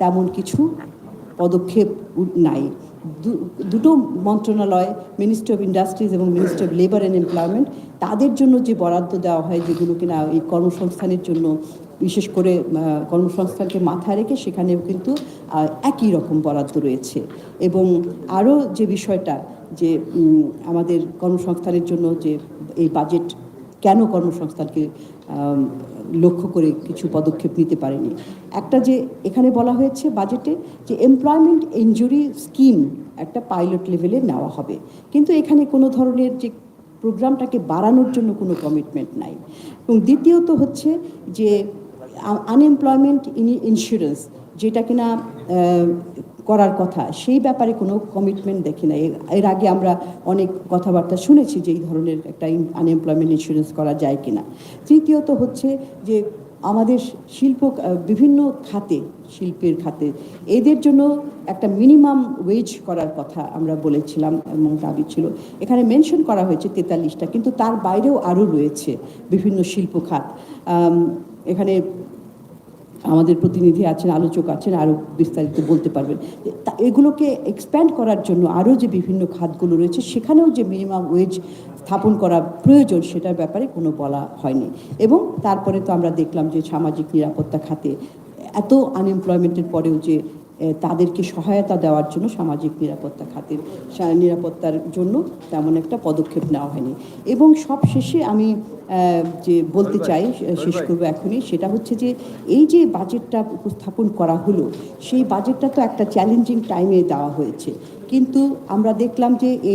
তেমন কিছু পদক্ষেপ নাই। দুটো মন্ত্রণালয় মিনিস্ট্রি অফ ইন্ডাস্ট্রিজ এবং ministry of labour and employment তাদের জন্য যে বরাদ্দ দেওয়া হয়, যেগুলো কিনা এই কর্মসংস্থানের জন্য বিশেষ করে কর্মসংস্থানকে মাথায় রেখে সেখানেও কিন্তু একই রকম বরাদ্দ রয়েছে। এবং আরও যে বিষয়টা যে আমাদের কর্মসংস্থানের জন্য যে এই বাজেট কেন কর্মসংস্থানকে লক্ষ্য করে কিছু পদক্ষেপ নিতে পারেনি? একটা যে এখানে বলা হয়েছে বাজেটে যে এমপ্লয়মেন্ট ইনজুরি স্কিম একটা পাইলট লেভেলে নেওয়া হবে। কিন্তু এখানে কোনো ধরনের যে প্রোগ্রামটাকে বাড়ানোর জন্য কোনো কমিটমেন্ট নাই। এবং দ্বিতীয়ত হচ্ছে যে আনএমপ্লয়মেন্ট ইন্স্যুরেন্স যেটা কিনা করার কথা, সেই ব্যাপারে কোনো কমিটমেন্ট দেখি না। এর- আগে আমরা অনেক কথাবার্তা শুনেছি যে এই ধরনের একটা আনএমপ্লয়মেন্ট ইন্স্যুরেন্স করা যায় কিনা। তৃতীয়ত হচ্ছে যে আমাদের শিল্প বিভিন্ন খাতে, শিল্পের খাতে, এদের জন্য একটা মিনিমাম ওয়েজ করার কথা আমরা বলেছিলাম এবং দাবি ছিল। এখানে মেনশন করা হয়েছে তেতাল্লিশটা, কিন্তু তার বাইরেও আরও রয়েছে বিভিন্ন শিল্প খাত। এখানে আমাদের প্রতিনিধি আছেন, আলোচক আছেন আরও বিস্তারিত বলতে পারবেন। এগুলোকে এক্সপ্যান্ড করার জন্য আরও যে বিভিন্ন খাতগুলো রয়েছে, সেখানেও যে মিনিমাম ওয়েজ স্থাপন করা প্রয়োজন, সেটার ব্যাপারে কোনো বলা হয়নি। এবং তারপরে তো আমরা দেখলাম যে সামাজিক নিরাপত্তা খাতে এত আনএমপ্লয়মেন্টের পরেও যে তাদেরকে সহায়তা দেওয়ার জন্য সামাজিক নিরাপত্তা খাতের নিরাপত্তার জন্য তেমন একটা পদক্ষেপ নেওয়া হয়নি। এবং সব শেষে আমি যে বলতে চাই শেষ করব এখনই সেটা হচ্ছে যে এই যে বাজেটটা উপস্থাপন করা হলো সেই বাজেটটা তো একটা চ্যালেঞ্জিং টাইমে দেওয়া হয়েছে। কিন্তু আমরা দেখলাম যে এই